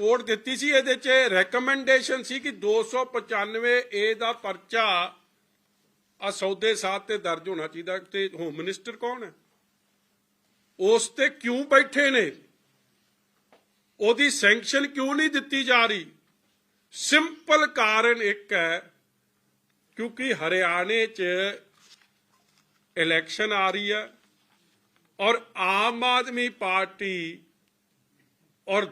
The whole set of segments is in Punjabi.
ਰਿਪੋਰਟ ਦਿੱਤੀ ਸੀ, ਇਹਦੇ 'ਚ ਰეკਮੈਂਡੇਸ਼ਨ ਸੀ ਕਿ 295 ਏ ਦਾ ਪਰਚਾ ਆ ਸੌਦੇ ਸਾਥ ਤੇ ਦਰਜ ਹੋਣਾ ਚਾਹੀਦਾ ਤੇ ਹੋਮ ਮਿਨਿਸਟਰ ਕੌਣ ਹੈ? ਉਸ ਤੇ ਕਿਉਂ ਬੈਠੇ ਨੇ? ਉਹਦੀ ਸੈਂਕਸ਼ਨ ਕਿਉਂ ਨਹੀਂ ਦਿੱਤੀ ਜਾ ਰਹੀ? ਸਿੰਪਲ ਕਾਰਨ ਇੱਕ ਹੈ, ਕਿਉਂਕਿ ਹਰਿਆਣੇ 'ਚ ਇਲੈਕਸ਼ਨ ਆ ਰਹੀ ਹੈ ਔਰ ਆਮ ਆਦਮੀ ਪਾਰਟੀ ਔਰ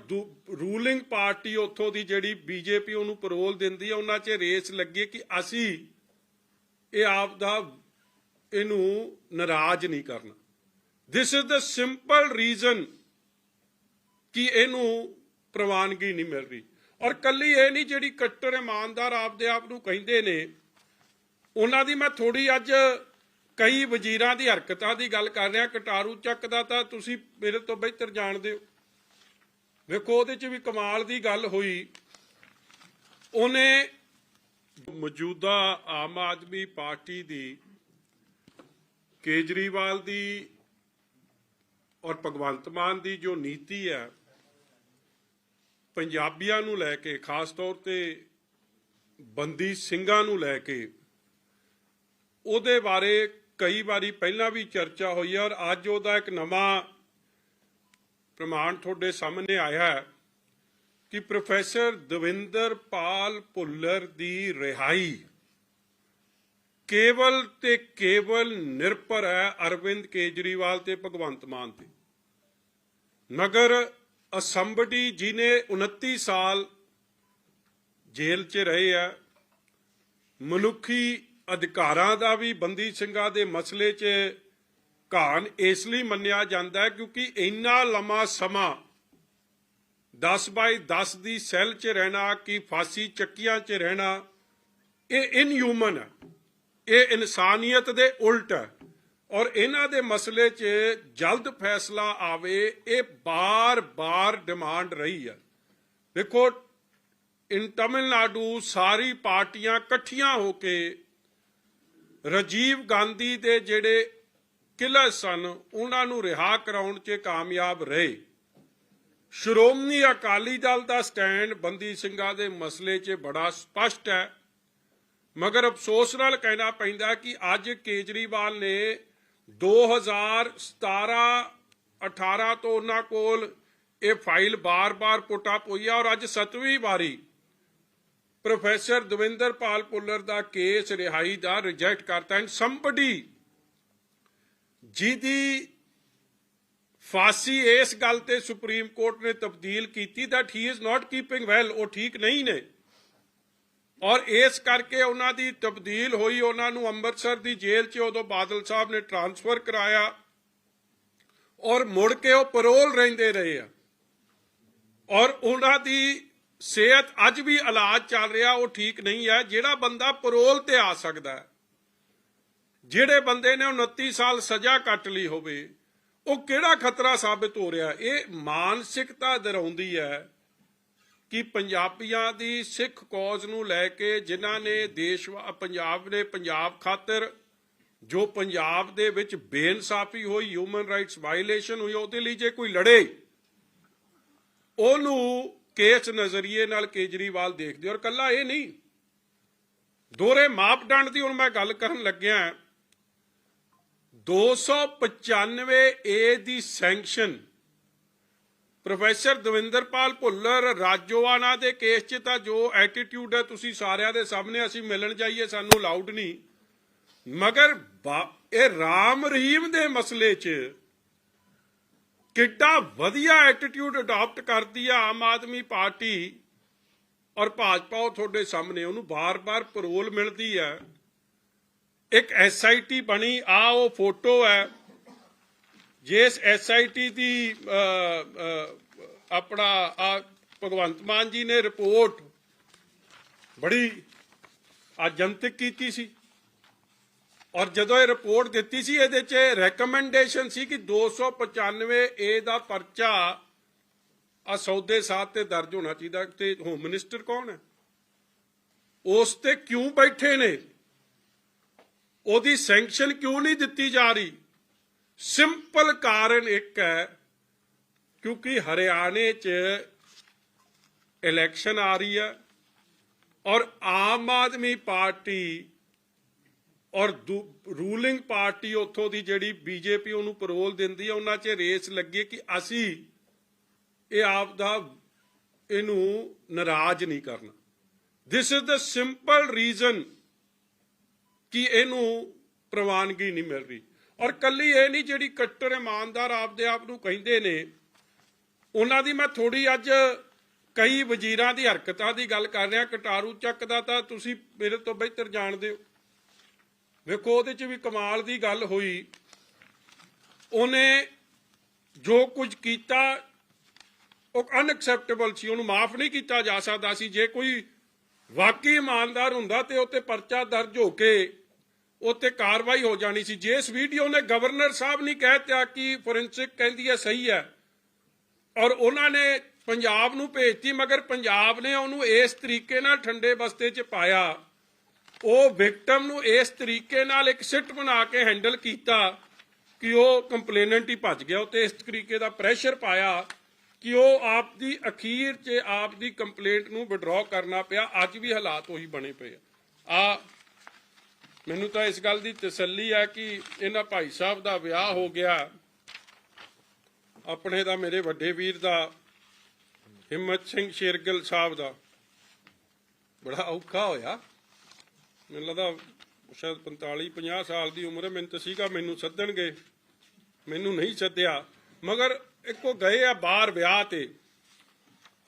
ਰੂਲਿੰਗ ਪਾਰਟੀ ਉੱਥੋਂ ਦੀ ਜਿਹੜੀ ਬੀਜੇਪੀ ਉਹਨੂੰ ਪਰੋਲ ਦਿੰਦੀ ਹੈ ਉਹਨਾਂ 'ਚ ਰੇਸ ਲੱਗੀ ਕਿ ਅਸੀਂ ਇਹ ਆਪ ਦਾ ਇਹਨੂੰ ਨਾਰਾਜ਼ ਨਹੀਂ ਕਰਨਾ। This is the simple reason ਕਿ ਇਹਨੂੰ ਪ੍ਰਵਾਨਗੀ ਨਹੀਂ ਮਿਲ ਰਹੀ। ਔਰ ਕੱਲੀ ਇਹ ਨਹੀਂ ਜਿਹੜੀ ਕੱਟਰ ਇਮਾਨਦਾਰ ਆਪਦੇ ਆਪ ਨੂੰ ਕਹਿੰਦੇ ਨੇ, ਉਹਨਾਂ ਦੀ ਮੈਂ ਥੋੜੀ ਅੱਜ ਕਈ ਵਜ਼ੀਰਾਂ ਦੀ ਹਰਕਤਾਂ ਦੀ ਗੱਲ ਕਰ ਰਿਹਾ, ਕਟਾਰੂ ਚੱਕ ਦਾ ਤਾਂ ਤੁਸੀਂ ਮੇਰੇ ਤੋਂ ਬਿਹਤਰ ਜਾਣਦੇ ਹੋ। ਵੇਖੋ, ਉਹਦੇ 'ਚ ਵੀ ਕਮਾਲ ਦੀ ਗੱਲ ਹੋਈ। ਉਹਨੇ ਮੌਜੂਦਾ ਆਮ ਆਦਮੀ ਪਾਰਟੀ ਦੀ ਕੇਜਰੀਵਾਲ ਦੀ ਔਰ ਭਗਵੰਤ ਮਾਨ ਦੀ ਜੋ ਨੀਤੀ ਹੈ, ਪੰਜਾਬੀਆਂ ਨੂੰ ਲੈ ਕੇ, ਖਾਸ ਤੌਰ ਤੇ ਬੰਦੀ ਸਿੰਘਾਂ ਨੂੰ ਲੈ ਕੇ, ਉਹਦੇ ਬਾਰੇ ਕਈ ਵਾਰੀ ਪਹਿਲਾਂ ਵੀ ਚਰਚਾ ਹੋਈ ਹੈ ਔਰ ਅੱਜ ਉਹਦਾ ਇੱਕ ਨਵਾਂ ਪ੍ਰਮਾਣ ਤੁਹਾਡੇ ਸਾਹਮਣੇ ਆਇਆ ਹੈ ਕਿ ਪ੍ਰੋਫੈਸਰ ਦਵਿੰਦਰ ਪਾਲ ਭੁੱਲਰ ਦੀ ਰਿਹਾਈ ਕੇਵਲ ਤੇ ਕੇਵਲ ਨਿਰਭਰ ਹੈ ਅਰਵਿੰਦ ਕੇਜਰੀਵਾਲ ਤੇ ਭਗਵੰਤ ਮਾਨ ਤੇ। ਮਗਰ ਅਸੰਬਡੀ ਜਿਨੇ 29 ਸਾਲ ਜੇਲ੍ਹ 'ਚ ਰਹੇ ਆ ਮਨੁੱਖੀ ਅਧਿਕਾਰਾਂ ਦਾ ਵੀ ਬੰਦੀ ਸਿੰਘਾਂ ਦੇ ਮਸਲੇ 'ਚ ਘਾਣ ਇਸ ਲਈ ਮੰਨਿਆ ਜਾਂਦਾ ਹੈ ਕਿਉਂਕਿ ਇੰਨਾ ਲੰਮਾ ਸਮਾਂ 10 ਬਾਈ 10 ਦੀ ਸੈੱਲ 'ਚ ਰਹਿਣਾ ਕਿ ਫਾਸੀ ਚੱਕੀਆਂ 'ਚ ਰਹਿਣਾ, ਇਹ ਇਨਹਿਊਮਨ ਹੈ। ਇਹ ਇਨਸਾਨੀਅਤ ਦੇ ਉਲਟ ਹੈ। ਔਰ ਇਹਨਾਂ ਦੇ ਮਸਲੇ 'ਚ ਜਲਦ ਫੈਸਲਾ ਆਵੇ, ਇਹ ਬਾਰ-ਬਾਰ ਡਿਮਾਂਡ ਰਹੀ ਹੈ। ਦੇਖੋ ਇਨ ਤਮਿਲਨਾਡੂ ਸਾਰੀ ਪਾਰਟੀਆਂ ਇਕੱਠੀਆਂ ਹੋ ਕੇ ਰਾਜੀਵ ਗਾਂਧੀ ਦੇ ਜਿਹੜੇ ਕਿਲਰ ਸਨ, ਉਹਨਾਂ ਨੂੰ ਰਿਹਾ ਕਰਾਉਣ 'ਚ ਕਾਮਯਾਬ ਰਹੇ। ਸ਼੍ਰੋਮਣੀ ਅਕਾਲੀ ਦਲ ਦਾ ਸਟੈਂਡ ਬੰਦੀ ਸਿੰਘਾਂ ਦੇ ਮਸਲੇ 'ਚ ਬੜਾ ਸਪਸ਼ਟ ਹੈ। ਮਗਰ ਅਫਸੋਸ ਨਾਲ ਕਹਿਣਾ ਪੈਂਦਾ ਕਿ ਅੱਜ ਕੇਜਰੀਵਾਲ ਨੇ 2017 18 ਤੋਂ ਉਹਨਾਂ ਕੋਲ ਇਹ ਫਾਈਲ ਬਾਰ-ਬਾਰ ਪੁੱਟ ਅਪ ਹੋਈ ਔਰ ਅੱਜ ਸਤਵੀਂ ਵਾਰੀ ਪ੍ਰੋਫੈਸਰ ਦਵਿੰਦਰ ਪਾਲ ਪੁੱਲਰ ਦਾ ਕੇਸ ਰਿਹਾਈ ਦਾ ਰਿਜੈਕਟ ਕਰਤਾ। ਐਂਡ ਸੰਬਡੀ ਜਿਹਦੀ ਫਾਂਸੀ ਇਸ ਗੱਲ ਤੇ ਸੁਪਰੀਮ ਕੋਰਟ ਨੇ ਤਬਦੀਲ ਕੀਤੀ that he is not keeping well ਉਹ ਠੀਕ ਨਹੀਂ ਨੇ। ਔਰ ਇਸ ਕਰਕੇ ਉਹਨਾਂ ਦੀ ਤਬਦੀਲ ਹੋਈ, ਉਹਨਾਂ ਨੂੰ ਅੰਮ੍ਰਿਤਸਰ ਦੀ ਜੇਲ੍ਹ 'ਚ ਉਦੋਂ ਬਾਦਲ ਸਾਹਿਬ ਨੇ ਟਰਾਂਸਫਰ ਕਰਾਇਆ। ਔਰ ਮੁੜ ਕੇ ਉਹ ਪਰੋਲ ਰਹਿੰਦੇ ਰਹੇ ਆ। ਔਰ ਉਹਨਾਂ ਦੀ ਸਿਹਤ ਅੱਜ ਵੀ ਇਲਾਜ ਚੱਲ ਰਿਹਾ, ਉਹ ਠੀਕ ਨਹੀਂ ਹੈ। ਜਿਹੜਾ ਬੰਦਾ ਪਰੋਲ ਤੇ ਆ ਸਕਦਾ ਹੈ ਜਿਹੜੇ ਬੰਦੇ ਨੇ 29 ਸਾਲ ਸਜ਼ਾ ਕੱਟ ਲਈ ਹੋਵੇ, ਉਹ ਕਿਹੜਾ ਖਤਰਾ ਸਾਬਿਤ ਹੋ ਰਿਹਾ? ਇਹ ਮਾਨਸਿਕਤਾ ਦਰਾਉਂਦੀ ਹੈ ਕਿ ਪੰਜਾਬੀਆਂ ਦੀ ਸਿੱਖ ਕੌਜ਼ ਨੂੰ ਲੈ ਕੇ ਜਿਨ੍ਹਾਂ ਨੇ ਦੇਸ਼ ਪੰਜਾਬ ਨੇ ਪੰਜਾਬ ਖਾਤਰ ਜੋ ਪੰਜਾਬ ਦੇ ਵਿੱਚ ਬੇਇਨਸਾਫੀ ਹੋਈ ਹਿਊਮਨ ਰਾਈਟਸ ਵਾਇਲੇਸ਼ਨ ਹੋਈ, ਉਹਦੇ ਲਈ ਜੇ ਕੋਈ ਲੜੇ, ਉਹਨੂੰ ਕੇਸ ਨਜ਼ਰੀਏ ਨਾਲ ਕੇਜਰੀਵਾਲ ਦੇਖਦੇ ਔਰ ਕੱਲਾ ਇਹ ਨਹੀਂ ਦੋਰੇ ਮਾਪਦੰਡ ਦੀ ਹੁਣ ਮੈਂ ਗੱਲ ਕਰਨ ਲੱਗਿਆ 295 ਏ ਦੀ ਸੈਂਕਸ਼ਨ ਪ੍ਰੋਫੈਸਰ ਦਵਿੰਦਰਪਾਲ ਭੁੱਲਰ, ਰਾਜੋਆਣਾ ਦੇ ਕੇਸ 'ਚ ਤਾਂ ਜੋ ਐਟੀਟਿਊਡ ਹੈ, ਤੁਸੀਂ ਸਾਰਿਆਂ ਦੇ ਸਾਹਮਣੇ ਅਸੀਂ ਮਿਲਣ ਜਾਈਏ, ਸਾਨੂੰ ਲਾਊਡ ਨਹੀਂ। ਮਗਰ ਇਹ ਰਾਮ ਰਹੀਮ ਦੇ ਮਸਲੇ 'ਚ ਕਿੱਡਾ ਵਧੀਆ ਐਟੀਟਿਊਡ ਅਡਾਪਟ ਕਰਦੀ ਆ ਆਮ ਆਦਮੀ ਪਾਰਟੀ ਔਰ ਭਾਜਪਾ ਉਹ ਤੁਹਾਡੇ ਸਾਹਮਣੇ, ਉਹਨੂੰ ਬਾਰ-ਬਾਰ ਪਰੋਲ ਮਿਲਦੀ ਹੈ। ਇੱਕ ਐਸਆਈਟੀ ਬਣੀ ਆ ਉਹ ਫੋਟੋ ਹੈ। ਜਿਸ ਐਸਆਈਟੀ ਦੀ ਅ, ਅ, ਆਪਣਾ ਆ ਭਗਵੰਤ ਮਾਨ ਜੀ ਨੇ ਰਿਪੋਰਟ ਬੜੀ ਅਜੰਤਕ ਕੀਤੀ ਸੀ। ਔਰ ਜਦੋਂ ਇਹ ਰਿਪੋਰਟ ਦਿੱਤੀ ਸੀ ਇਹਦੇ 'ਚ ਰეკਮੈਂਡੇਸ਼ਨ ਸੀ ਕਿ 295 ਏ ਦਾ ਪਰਚਾ ਆ ਸੌਦੇ ਸਾਥ ਤੇ ਦਰਜ ਹੋਣਾ ਚਾਹੀਦਾ। ਤੇ ਹੋਮ ਮਿਨਿਸਟਰ ਕੌਣ ਹੈ? ਉਸ ਤੇ ਕਿਉਂ ਬੈਠੇ ਨੇ? ਉਹਦੀ ਸੈਂਕਸ਼ਨ ਕਿਉਂ ਨਹੀਂ ਦਿੱਤੀ ਜਾ ਰਹੀ? ਸਿੰਪਲ ਕਾਰਨ ਇੱਕ ਹੈ, ਕਿਉਂਕਿ ਹਰਿਆਣੇ 'ਚ ਇਲੈਕਸ਼ਨ ਆ ਰਹੀ ਹੈ ਔਰ ਆਮ ਆਦਮੀ ਪਾਰਟੀ ਔਰ ਰੂਲਿੰਗ ਪਾਰਟੀ ਉੱਥੋਂ ਦੀ ਜਿਹੜੀ ਬੀਜੇਪੀ ਉਹਨੂੰ ਪਰੋਲ ਦਿੰਦੀ ਹੈ, ਉਹਨਾਂ 'ਚ ਰੇਸ ਲੱਗੀ ਕਿ ਅਸੀਂ ਇਹ ਆਪ ਦਾ ਇਹਨੂੰ ਨਾਰਾਜ਼ ਨਹੀਂ ਕਰਨਾ। This is the simple reason ਕਿ ਇਹਨੂੰ ਪ੍ਰਵਾਨਗੀ ਨਹੀਂ ਮਿਲ ਰਹੀ। ਔਰ ਕੱਲੀ ਇਹ ਨਹੀਂ ਜਿਹੜੀ ਕੱਟਰ ਇਮਾਨਦਾਰ ਆਪਦੇ ਆਪ ਨੂੰ ਕਹਿੰਦੇ ਨੇ, ਉਹਨਾਂ ਦੀ ਮੈਂ ਥੋੜੀ ਅੱਜ ਕਈ ਵਜ਼ੀਰਾਂ ਦੀ ਹਰਕਤਾਂ ਦੀ ਗੱਲ ਕਰ ਰਿਹਾ, ਕਟਾਰੂ ਚੱਕ ਦਾ ਤਾਂ ਤੁਸੀਂ ਮੇਰੇ ਤੋਂ ਬਿਹਤਰ ਜਾਣਦੇ ਹੋ। ਵੇਖੋ, ਉਹਦੇ 'ਚ ਵੀ ਕਮਾਲ ਦੀ ਗੱਲ ਹੋਈ। ਉਹਨੇ ਜੋ ਕੁਝ ਕੀਤਾ, ਉਹ ਅਨਐਕਸੈਪਟੇਬਲ ਸੀ, ਉਹਨੂੰ ਮਾਫ ਨਹੀਂ ਕੀਤਾ ਜਾ ਸਕਦਾ ਸੀ। ਜੇ ਕੋਈ ਵਾਕਈ ਇਮਾਨਦਾਰ ਹੁੰਦਾ ਤੇ ਉੱਤੇ ਪਰਚਾ ਦਰਜ ਹੋ ਕੇ ਉੱਤੇ ਕਾਰਵਾਈ ਹੋ ਜਾਣੀ ਸੀ। ਜੇ ਇਸ ਵੀਡੀਓ ਨੇ ਗਵਰਨਰ ਸਾਹਿਬ ਨਹੀਂ ਕਹਿਤਾ ਕਿ ਫੋਰੈਂਸਿਕ ਕਹਿੰਦੀ ਹੈ, ਸਹੀ ਹੈ। ਔਰ ਉਹਨਾਂ ਨੇ ਪੰਜਾਬ ਨੂੰ ਭੇਜਤੀ, ਮਗਰ ਪੰਜਾਬ ਨੇ ਉਹਨੂੰ ਇਸ ਤਰੀਕੇ ਨਾਲ ਠੰਡੇ ਬਸਤੇ 'ਚ ਪਾਇਆ। ਉਹ ਵਿਕਟਮ ਨੂੰ ਇਸ ਤਰੀਕੇ ਨਾਲ ਇੱਕ ਸਿੱਟ ਬਣਾ ਕੇ ਹੈਂਡਲ ਕੀਤਾ ਕਿ ਉਹ ਕੰਪਲੇਨੈਂਟ ਹੀ ਭੱਜ ਗਿਆ। ਉਤੇ ਇਸ ਤਰੀਕੇ ਦਾ ਪ੍ਰੈਸ਼ਰ ਪਾਇਆ ਕਿ ਉਹ ਆਪ ਦੀ ਅਖੀਰ 'ਚ ਆਪ ਦੀ ਕੰਪਲੇਂਟ ਨੂੰ ਵਿਡਰਾਅ ਕਰਨਾ ਪਿਆ। ਅੱਜ ਵੀ ਹਾਲਾਤ ਉਹੀ ਬਣੇ ਪਏ ਆ ਮੈਨੂੰ ਤਾਂ ਇਸ ਗੱਲ ਦੀ ਤਸੱਲੀ ਆ ਕਿ ਇਹਨਾਂ ਭਾਈ ਸਾਹਿਬ ਦਾ ਵਿਆਹ ਹੋ ਗਿਆ। ਆਪਣੇ ਦਾ ਮੇਰੇ ਵੱਡੇ ਵੀਰ ਦਾ, ਹਿੰਮਤ ਸਿੰਘ ਸ਼ੇਰਗਿੱਲ ਸਾਹਿਬ ਦਾ। ਬੜਾ ਔਖਾ ਹੋਇਆ। ਮੈਨੂੰ ਲੱਗਦਾ ਸ਼ਾਇਦ 45 50 ਸਾਲ ਦੀ ਉਮਰ ਹੈ, ਮੈਨੂੰ ਤਾਂ ਸੀਗਾ, ਮੈਨੂੰ ਸੱਦਣਗੇ। ਮੈਨੂੰ ਨਹੀਂ ਸੱਦਿਆ। ਮਗਰ ਇੱਕੋ ਗਏ ਆ ਬਾਹਰ ਵਿਆਹ ਤੇ।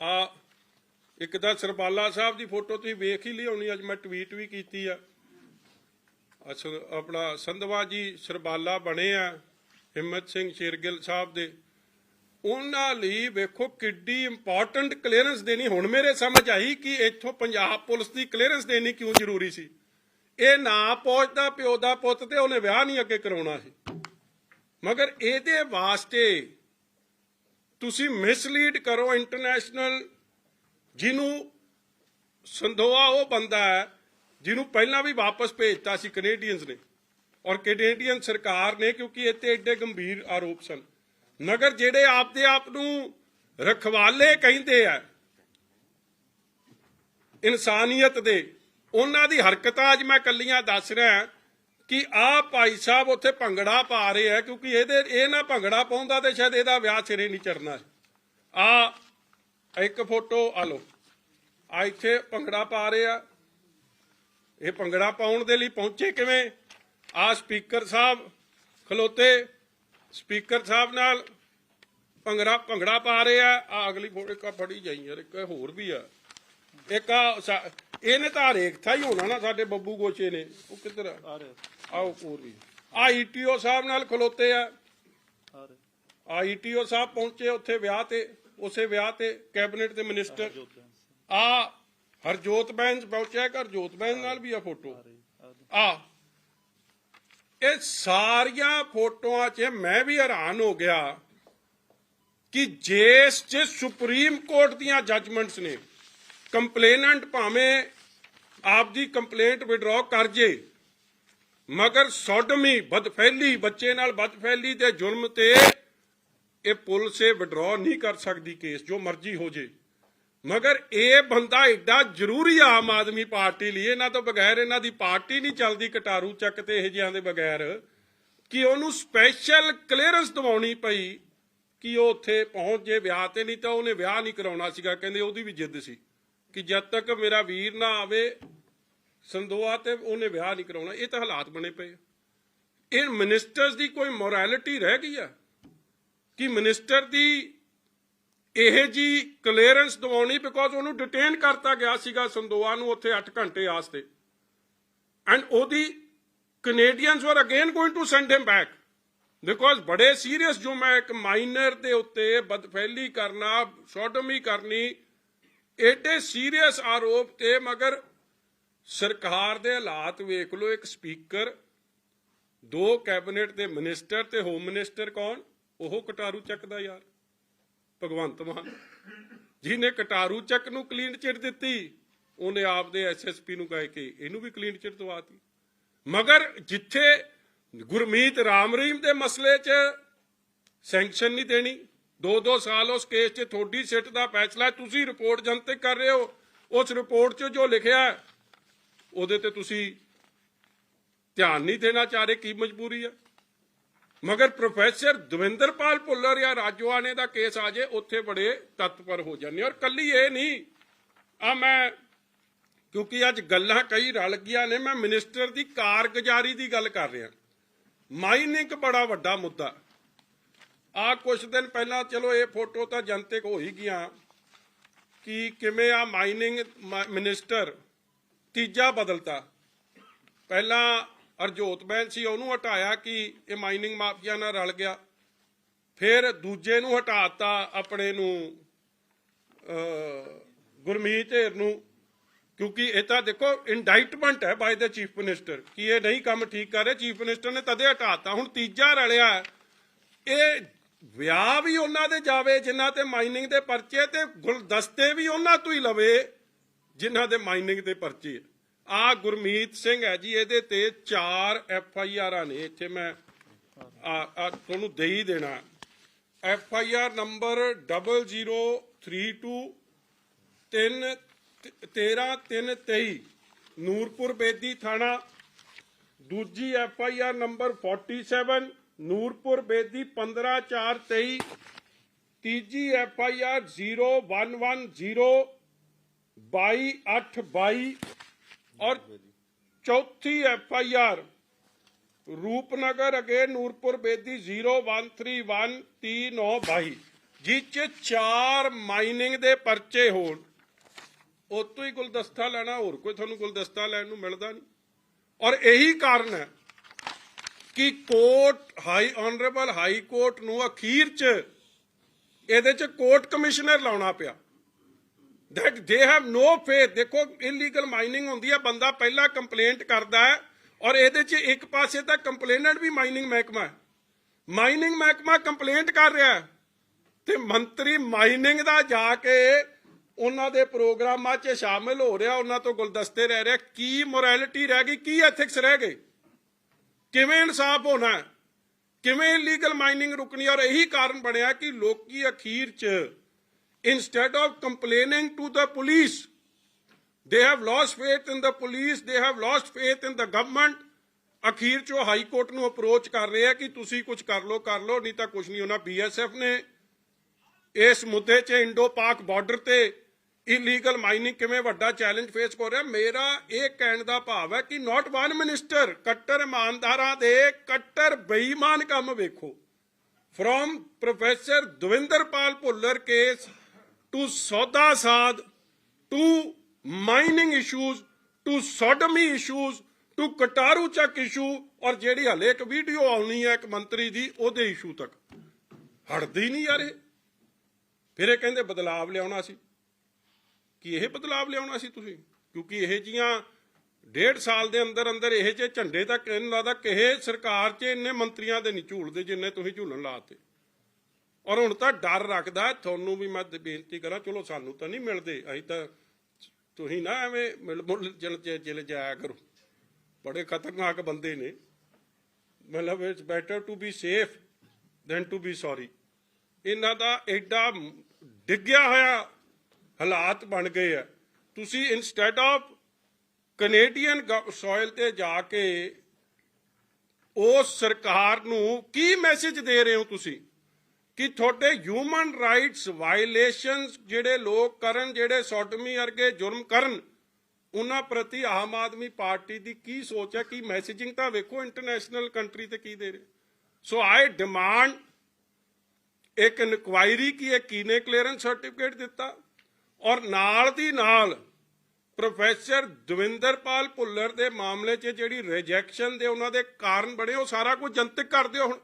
ਆ ਇੱਕ ਤਾਂ ਸਰਬਾਲਾ ਸਾਹਿਬ ਦੀ ਫੋਟੋ ਤੁਸੀਂ ਵੇਖ ਹੀ ਲਈ ਹੋਣੀ, ਅੱਜ ਮੈਂ ਟਵੀਟ ਵੀ ਕੀਤੀ ਆ। ਆਪਣਾ ਸੰਧਵਾ ਜੀ ਸਰਬਾਲਾ ਬਣੇ ਆ, ਹਿੰਮਤ ਸਿੰਘ ਸ਼ੇਰਗਿੱਲ ਸਾਹਿਬ ਦੇ। ਉਹਨਾਂ ਲਈ ਵੇਖੋ ਕਿੱਡੀ ਇੰਪੋਰਟੈਂਟ ਕਲੀਅਰੈਂਸ ਦੇਣੀ। ਹੁਣ ਮੇਰੇ ਸਮਝ ਆਈ ਕਿ ਇੱਥੋਂ ਪੰਜਾਬ ਪੁਲਿਸ ਦੀ ਕਲੀਅਰੈਂਸ ਦੇਣੀ ਕਿਉਂ ਜ਼ਰੂਰੀ ਸੀ। ਇਹ ਨਾ ਪਹੁੰਚਦਾ ਪਿਓ ਦਾ ਪੁੱਤ ਤੇ ਉਹਨੇ ਵਿਆਹ ਨਹੀਂ ਅੱਗੇ ਕਰਾਉਣਾ ਸੀ। ਮਗਰ ਇਹਦੇ ਵਾਸਤੇ ਤੁਸੀਂ ਮਿਸਲੀਡ ਕਰੋ ਇੰਟਰਨੈਸ਼ਨਲ ਜਿਹਨੂੰ ਸੰਧੋਆ ਉਹ ਬੰਦਾ ਹੈ ਜਿਹਨੂੰ ਪਹਿਲਾਂ ਵੀ ਵਾਪਸ ਭੇਜਤਾ ਸੀ ਕੈਨੇਡੀਅਨਸ ਨੇ। ਔਰ ਕੈਨੇਡੀਅਨ ਸਰਕਾਰ ਨੇ, ਕਿਉਂਕਿ ਇੱਥੇ ਐਡੇ ਗੰਭੀਰ ਆਰੋਪ ਸਨ। ਮਗਰ ਜਿਹੜੇ ਆਪਦੇ ਆਪ ਨੂੰ ਰਖਵਾਲੇ ਕਹਿੰਦੇ ਆ, ਇਨਸਾਨੀਅਤ ਦੇ, ਉਹਨਾਂ ਦੀ ਹਰਕਤਾਂ ਅੱਜ ਮੈਂ ਕੱਲੀਆਂ ਦੱਸ ਰਿਹਾ ਕਿ ਆਹ ਭਾਈ ਸਾਹਿਬ ਉੱਥੇ ਭੰਗੜਾ ਪਾ ਰਹੇ ਆ, ਕਿਉਂਕਿ ਇਹਦੇ, ਇਹ ਨਾ ਭੰਗੜਾ ਪਾਉਂਦਾ ਤੇ ਸ਼ਾਇਦ ਇਹਦਾ ਵਿਆਹ ਸਿਰੇ ਨਹੀਂ ਚੜਨਾ ਆ ਇੱਕ ਫੋਟੋ ਆ ਲਓ। ਆ ਇੱਥੇ ਭੰਗੜਾ ਪਾ ਰਹੇ ਆ। ਇਹ ਭੰਗੜਾ ਪਾਉਣ ਦੇ ਲਈ ਪਹੁੰਚੇ ਕਿਵੇਂ? ਆ ਸਪੀਕਰ ਸਾਹਿਬ ਖਲੋਤੇ। ਸਪੀਕਰ ਸਾਹਿਬ ਨਾਲ ਭੰਗੜਾ ਭੰਗੜਾ ਪਾ ਰਹੇ। ਆ ਆ ਅਗਲੀ ਫੋਟੋ ਕਾ ਫੜੀ ਜਾਈ ਯਾਰ ਇੱਕ ਹੋਰ ਵੀ ਆ। ਇੱਕ ਆ ਇਹਨੇ ਤਾਂ ਥਾਂ ਹੀ ਹੋਣਾ ਨਾ ਸਾਡੇ ਬੱਬੂ ਗੋਚੇ ਨੇ। ਉਹ ਕਿੱਧਰ ਆ? ਆਓ ਹੋਰ ਵੀ। ਆ ਈਟੀਓ ਸਾਹਿਬ ਨਾਲ ਖਲੋਤੇ ਆ। ਆ ਈਟੀਓ ਸਾਹਿਬ ਪਹੁੰਚੇ ਉੱਥੇ ਵਿਆਹ ਤੇ ਉਸੇ ਵਿਆਹ ਤੇ ਕੈਬਨਿਟ ਦੇ ਮਿਨਿਸਟਰ। ਆ ਹਰਜੋਤ ਬੈਂਸ ਪਹੁੰਚਿਆ ਕਰ ਜੋਤ ਬੈਂਸ ਨਾਲ ਵੀ ਆ ਫੋਟੋ। ਆ ਇਹ ਸਾਰੀਆਂ ਫੋਟੋਆਂ 'ਚ ਮੈਂ ਵੀ ਹੈਰਾਨ ਹੋ ਗਿਆ ਕਿ ਜਿਸ ਚ ਸੁਪਰੀਮ ਕੋਰਟ ਦੀਆਂ ਜੱਜਮੈਂਟਸ ਨੇ ਕੰਪਲੇਨੈਂਟ ਭਾਵੇਂ ਆਪਦੀ ਕੰਪਲੇਂਟ ਵਿਡਰਾਅ ਕਰ ਜੇ ਮਗਰ ਸੋਡਮੀ ਬਦਫੈਲੀ ਬੱਚੇ ਨਾਲ ਬਦਫੈਲੀ ਦੇ ਜੁਰਮ ਤੇ ਇਹ ਪੁਲਿਸ ਇਹ ਵਿਡਰਾਅ ਨਹੀਂ ਕਰ ਸਕਦੀ ਕੇਸ ਜੋ ਮਰਜ਼ੀ ਹੋ ਜੇ। ਮਗਰ ਇਹ ਬੰਦਾ ਏਡਾ ਜ਼ਰੂਰੀ ਆਮ ਆਦਮੀ ਪਾਰਟੀ ਲਈ, ਇਹਨਾਂ ਤੋਂ ਬਗੈਰ ਇਹਨਾਂ ਦੀ ਪਾਰਟੀ ਨਹੀਂ ਚੱਲਦੀ ਕਟਾਰੂ ਚੱਕ ਤੇ ਇਹ ਜਿਹਾਂ ਦੇ ਬਗੈਰ, ਕਿ ਉਹਨੂੰ ਸਪੈਸ਼ਲ ਕਲੀਅਰੈਂਸ ਦਿਵਾਉਣੀ ਪਈ ਕਿ ਉਹ ਉੱਥੇ ਪਹੁੰਚ ਜੇ, ਵਿਆਹ ਤੇ ਨਹੀਂ ਤਾਂ ਉਹਨੇ ਵਿਆਹ ਨਹੀਂ ਕਰਾਉਣਾ ਸੀਗਾ, ਕਹਿੰਦੇ ਉਹਦੀ ਵੀ ਜਿੱਦ ਸੀ ਕਿ ਜਦ ਤੱਕ ਮੇਰਾ ਵੀਰ ਨਾ ਆਵੇ, ਸੰਦੋਆ ਤੇ ਉਹਨੇ ਵਿਆਹ ਨਹੀਂ ਕਰਾਉਣਾ, ਇਹ ਤਾਂ ਹਾਲਾਤ ਬਣੇ ਪਏ ਆ। ਇਹ ਮਿਨਿਸਟਰਸ ਦੀ ਕੋਈ ਮੋਰੈਲਿਟੀ ਰਹਿ ਗਈ ਆ ਕਿ ਮਿਨਿਸਟਰ ਦੀ ਇਹ ਜੀ ਕਲੀਅਰੈਂਸ ਦਿਵਾਉਣੀ ਬਿਕੋਜ਼ ਉਹਨੂੰ ਡਿਟੇਨ ਕਰਤਾ ਗਿਆ ਸੀਗਾ ਸੰਦੋਆ ਨੂੰ ਉੱਥੇ 8 ਘੰਟੇ ਆਸਤੇ। ਐਂਡ ਉਹਦੀ Canadians were again going to send him back because ਬੜੇ ਸੀਰੀਅਸ ਜੋ ਮੈਂ ਇੱਕ ਮਾਈਨਰ ਦੇ ਉੱਤੇ ਬਦਫੈਲੀ ਕਰਨਾ ਸੋਡਮੀ ਕਰਨੀ, ਏਡੇ ਸੀਰੀਅਸ ਆਰੋਪ ਤੇ ਮਗਰ ਸਰਕਾਰ ਦੇ ਹਾਲਾਤ ਵੇਖ ਲਓ, ਇੱਕ ਸਪੀਕਰ ਦੋ ਕੈਬਨਿਟ ਦੇ ਮਿਨਿਸਟਰ ਤੇ ਹੋਮ ਮਿਨਿਸਟਰ ਕੌਣ? ਉਹ ਕਟਾਰੂ ਚੱਕਦਾ ਯਾਰ। ਭਗਵੰਤ ਮਾਨ। ਜਿਹਨੇ ਕਟਾਰੂ ਚੱਕ ਨੂੰ ਕਲੀਨ ਚਿੱਟ ਦਿੱਤੀ, ਉਹਨੇ ਆਪਦੇ ਐਸਐਸਪੀ ਨੂੰ ਕਹਿ ਕੇ ਇਹਨੂੰ ਵੀ ਕਲੀਨ ਚਿੱਟ ਦਵਾਤੀ। ਮਗਰ ਜਿੱਥੇ ਗੁਰਮੀਤ ਰਾਮ ਰਹੀਮ ਦੇ ਮਸਲੇ 'ਚ ਸੈਂਕਸ਼ਨ ਨਹੀਂ ਦੇਣੀ ਦੋ ਦੋ ਸਾਲ ਉਸ ਕੇਸ 'ਚ ਤੁਹਾਡੀ ਸਿੱਟ ਦਾ ਫੈਸਲਾ ਤੁਸੀਂ ਰਿਪੋਰਟ ਜਨਤਕ ਕਰ ਰਹੇ ਹੋ, ਉਸ ਰਿਪੋਰਟ 'ਚ ਜੋ ਲਿਖਿਆ ਉਹਦੇ ਤੇ ਤੁਸੀਂ ਧਿਆਨ ਨਹੀਂ ਦੇਣਾ ਚਾਹ ਰਹੇ, ਕੀ ਮਜਬੂਰੀ ਹੈ ਮਗਰ ਪ੍ਰੋਫੈਸਰ ਦਵਿੰਦਰਪਾਲ ਭੁੱਲਰ ਜਾਂ ਰਾਜਵਾਨੇ ਦਾ ਕੇਸ ਆ ਜੇ, ਉੱਥੇ ਬੜੇ ਤਤਪਰ ਹੋ ਜਾਂਦੇ ਔਰ ਕੱਲੀ ਇਹ ਨਹੀਂ, ਆ ਮੈਂ, ਕਿਉਂਕਿ ਅੱਜ ਗੱਲਾਂ ਕਈ ਰਲ ਗਈਆਂ ਨੇ, ਮੈਂ ਮਿਨਿਸਟਰ ਦੀ ਕਾਰਗੁਜ਼ਾਰੀ ਦੀ ਗੱਲ ਕਰ ਰਿਹਾ। ਮਾਈਨਿੰਗ ਬੜਾ ਵੱਡਾ ਮੁੱਦਾ। ਆ ਕੁਝ ਦਿਨ ਪਹਿਲਾਂ, ਚਲੋ ਇਹ ਫੋਟੋ ਤਾਂ ਜਨਤਕ ਹੋ ਹੀ ਗਿਆ ਕਿ ਕਿਵੇਂ ਆ ਮਾਈਨਿੰਗ ਮਿਨਿਸਟਰ ਤੀਜਾ ਬਦਲਤਾ। ਪਹਿਲਾਂ ਹਰਜੋਤ ਬੈਂਸ ਸੀ, ਉਹਨੂੰ ਹਟਾਇਆ ਕਿ ਇਹ ਮਾਈਨਿੰਗ ਮਾਫੀਆ ਨਾਲ ਰਲ ਗਿਆ। ਫਿਰ ਦੂਜੇ ਨੂੰ ਹਟਾਤਾ ਆਪਣੇ ਨੂੰ ਗੁਰਮੀਤ ਢੇਰ ਨੂੰ, ਕਿਉਂਕਿ ਇਹ ਤਾਂ ਦੇਖੋ ਇੰਡਾਈਟਮੈਂਟ ਹੈ ਬਾਈ ਦਾ ਚੀਫ ਮਿਨਿਸਟਰ ਕਿ ਇਹ ਨਹੀਂ ਕੰਮ ਠੀਕ ਕਰ ਰਿਹਾ। ਚੀਫ ਮਿਨਿਸਟਰ ਨੇ ਤਦੇ ਹਟਾਤਾ, ਹੁਣ ਤੀਜਾ ਰਲਿਆ। ਇਹ ਵਿਆਹ ਵੀ ਉਹਨਾਂ ਦੇ ਜਾਵੇ, ਜਿਨ੍ਹਾਂ ਤੇ ਮਾਈਨਿੰਗ ਦੇ ਪਰਚੇ ਤੇ ਗੁਲਦਸਤੇ ਵੀ ਉਹਨਾਂ ਤੋਂ ਹੀ ਲਵੇ, ਜਿਨ੍ਹਾਂ ਦੇ ਮਾਈਨਿੰਗ ਦੇ ਪਰਚੇ ਆ ਗੁਰਮੀਤ ਸਿੰਘ ਹੈ ਜੀ, ਇਹਦੇ ਤੇ 4 ਐਫ ਆਈ ਆਰਾਂ ਨੇ। ਇੱਥੇ ਮੈਂ ਆ ਤੁਹਾਨੂੰ ਦੇ ਹੀ ਦੇਣਾ। F I R number 0032 3 13 3 23 Nurpur Bedi ਥਾਣਾ। ਦੂਜੀ F I R number 47 Nurpur Bedi 15 4 23 ਤੀਜੀ ਐਫ ਆਈ ਆਰ 0110 22 8 22 ਔਰ ਚੌਥੀ ਐਫ ਆਈ ਆਰ, ਰੂਪਨਗਰ ਅਗੇ ਨੂਰਪੁਰ ਬੇਦੀ 0131 3922 ਚ ਚਾਰ ਮਾਈਨਿੰਗ ਦੇ ਪਰਚੇ ਹੋਣ। ਉਤੋਂ ਹੀ ਗੁਲਦਸਤਾ ਲੈਣਾ, ਹੋਰ ਕੋਈ ਤੁਹਾਨੂੰ ਗੁਲਦਸਤਾ ਲੈਣ ਨੂੰ ਮਿਲਦਾ ਨਹੀਂ। ਔਰ ਇਹੀ ਕਾਰਨ ਹੈ ਕਿ court, high honourable high court ਨੂੰ ਅਖੀਰ ਚ ਇਹਦੇ ਚ ਕੋਰਟ ਕਮਿਸ਼ਨਰ ਲਾਉਣਾ ਪਿਆ। That they have no faith. ਦੇਖੋ ਇਲੀਗਲ ਮਾਈਨਿੰਗ ਹੁੰਦੀ ਹੈ ਬੰਦਾ ਪਹਿਲਾਂ ਕੰਪਲੇਂਟ ਕਰਦਾ ਹੈ ਔਰ ਇਹਦੇ 'ਚ ਇੱਕ ਪਾਸੇ ਤਾਂ ਕੰਪਲੇਨੈਂਟ ਵੀ ਮਾਈਨਿੰਗ ਮਹਿਕਮਾ ਹੈ। ਮਾਈਨਿੰਗ ਮਹਿਕਮਾ ਕੰਪਲੇਂਟ ਕਰ ਰਿਹਾ ਹੈ। ਤੇ ਮੰਤਰੀ ਮਾਈਨਿੰਗ ਦਾ ਜਾ ਕੇ ਉਹਨਾਂ ਦੇ ਪ੍ਰੋਗਰਾਮਾਂ 'ਚ ਸ਼ਾਮਿਲ ਹੋ ਰਿਹਾ, ਉਹਨਾਂ ਤੋਂ ਗੁਲਦਸਤੇ ਰਹਿ ਰਿਹਾ। ਕੀ ਮੋਰੈਲਿਟੀ ਰਹਿ ਗਈ? ਕੀ ਐਥਿਕਸ ਰਹਿ ਗਏ? ਕਿਵੇਂ ਇਨਸਾਫ ਹੋਣਾ ਕਿਵੇਂ ਇਲੀਗਲ ਮਾਈਨਿੰਗ ਰੁਕਣੀ ਔਰ ਇਹੀ ਕਾਰਨ ਬਣਿਆ ਕਿ ਲੋਕੀ ਅਖੀਰ 'ਚ instead of complaining to the police, they have lost faith in the police, they have lost faith in the government. ਅਖੀਰ ਚ ਹਾਈ ਕੋਰਟ ਨੂੰ ਅਪਰੋਚ ਕਰ ਰਹੇ ਆ ਕਿ ਤੁਸੀਂ ਕੁਝ ਕਰ ਲਓ ਕਰ ਲਓ, ਨਹੀਂ ਤਾਂ ਕੁਝ ਨਹੀਂ ਹੋਣਾ ਬੀਐਸਐਫ ਨੇ। ਇਸ ਮੁੱਦੇ 'ਚ ਇੰਡੋ ਪਾਕ ਬਾਰਡਰ ਤੇ ਇਲੀਗਲ ਮਾਈਨਿੰਗ ਕਿਵੇਂ ਵੱਡਾ ਚੈਲੰਜ ਫੇਸ ਕਰ ਰਿਹਾ, ਮੇਰਾ ਇਹ ਕਹਿਣ ਦਾ ਭਾਵ ਹੈ ਕਿ ਨਾਟ ਵਨ ਮਿਨਿਸਟਰ ਕੱਟਰ ਇਮਾਨਦਾਰਾਂ ਦੇ ਕੱਟਰ ਬੇਈਮਾਨ ਕੰਮ ਵੇਖੋ। From Professor Dwinderpal Bhullar case to Soda Saad to mining issues, to sodomy issues, to Kataru Chak issue ਔਰ ਜਿਹੜੀ ਹਲੇ ਇੱਕ ਵੀਡੀਓ ਆਉਣੀ ਹੈ ਇੱਕ ਮੰਤਰੀ ਦੀ, ਉਹਦੇ ਇਸ਼ੂ ਤੱਕ। ਹਟਦੀ ਨਹੀਂ ਯਾਰ ਇਹ। ਫਿਰ ਇਹ ਕਹਿੰਦੇ ਬਦਲਾਵ ਲਿਆਉਣਾ ਸੀ। ਕਿ ਇਹ ਬਦਲਾਵ ਲਿਆਉਣਾ ਸੀ ਤੁਸੀਂ? ਕਿਉਂਕਿ ਇਹ ਜੀਆਂ ਡੇਢ ਸਾਲ ਦੇ ਅੰਦਰ ਅੰਦਰ ਇਹ ਜੇ ਝੰਡੇ ਤੱਕ ਇਹਨਾਂ ਲੱਗਦਾ ਕਿਸੇ ਸਰਕਾਰ 'ਚ ਇੰਨੇ ਮੰਤਰੀਆਂ ਦੇ ਨਹੀਂ ਝੂਲਦੇ ਜਿੰਨੇ ਤੁਸੀਂ ਝੂਲਣ ਲਾਤੇ ਔਰ ਹੁਣ ਤਾਂ ਡਰ ਰੱਖਦਾ, ਤੁਹਾਨੂੰ ਵੀ ਮੈਂ ਬੇਨਤੀ ਕਰਾਂ, ਚਲੋ ਸਾਨੂੰ ਤਾਂ ਨਹੀਂ ਮਿਲਦੇ, ਅਸੀਂ ਤਾਂ ਤੁਸੀਂ ਨਾ ਐਵੇਂ ਮਿਲ ਮੁਲ ਚਲੇ ਜਾਇਆ ਕਰੋ। ਬੜੇ ਖਤਰਨਾਕ ਬੰਦੇ ਨੇ। ਮਤਲਬ it's better to be safe than to be sorry ਇਹਨਾਂ ਦਾ ਐਡਾ ਡਿੱਗਿਆ ਹੋਇਆ ਹਾਲਾਤ ਬਣ ਗਏ ਆ। ਤੁਸੀਂ ਇਨਸਟੈਡ ਆਫ ਕੈਨੇਡੀਅਨ ਸੋਇਲ ਤੇ ਜਾ ਕੇ ਉਸ ਸਰਕਾਰ ਨੂੰ ਕੀ ਮੈਸੇਜ ਦੇ ਰਹੇ ਹੋ ਤੁਸੀਂ? ਕਿ ਤੁਹਾਡੇ ਹਿਊਮਨ ਰਾਈਟਸ ਵਾਇਲੇਸ਼ਨਸ ਜਿਹੜੇ ਲੋਕ ਕਰਨ, ਜਿਹੜੇ ਸੋਟਮੀ ਵਰਗੇ ਜੁਰਮ ਕਰਨ, ਉਹਨਾਂ ਪ੍ਰਤੀ ਆਮ ਆਦਮੀ ਪਾਰਟੀ ਦੀ ਕੀ ਸੋਚ ਹੈ, ਕੀ ਮੈਸੇਜਿੰਗ ਤਾਂ ਵੇਖੋ ਇੰਟਰਨੈਸ਼ਨਲ ਕੰਟਰੀ ਤੇ ਕੀ ਦੇ ਰਹੇ। ਸੋ ਆਈ ਡਿਮਾਂਡ ਇੱਕ ਇਨਕੁਆਇਰੀ ਕੀ ਇਹ ਕੀਨੇ ਕਲੀਅਰੈਂਸ ਸਰਟੀਫਿਕੇਟ ਦਿੱਤਾ? ਔਰ ਨਾਲ ਦੀ ਨਾਲ ਪ੍ਰੋਫੈਸਰ ਦਵਿੰਦਰਪਾਲ ਭੁੱਲਰ ਦੇ ਮਾਮਲੇ 'ਚ ਜਿਹੜੀ ਰਿਜੈਕਸ਼ਨ ਦੇ ਉਹਨਾਂ ਦੇ ਕਾਰਨ ਬਣੇ, ਉਹ ਸਾਰਾ ਕੁਝ ਜਨਤਕ ਕਰ ਦਿਓ ਹੁਣ।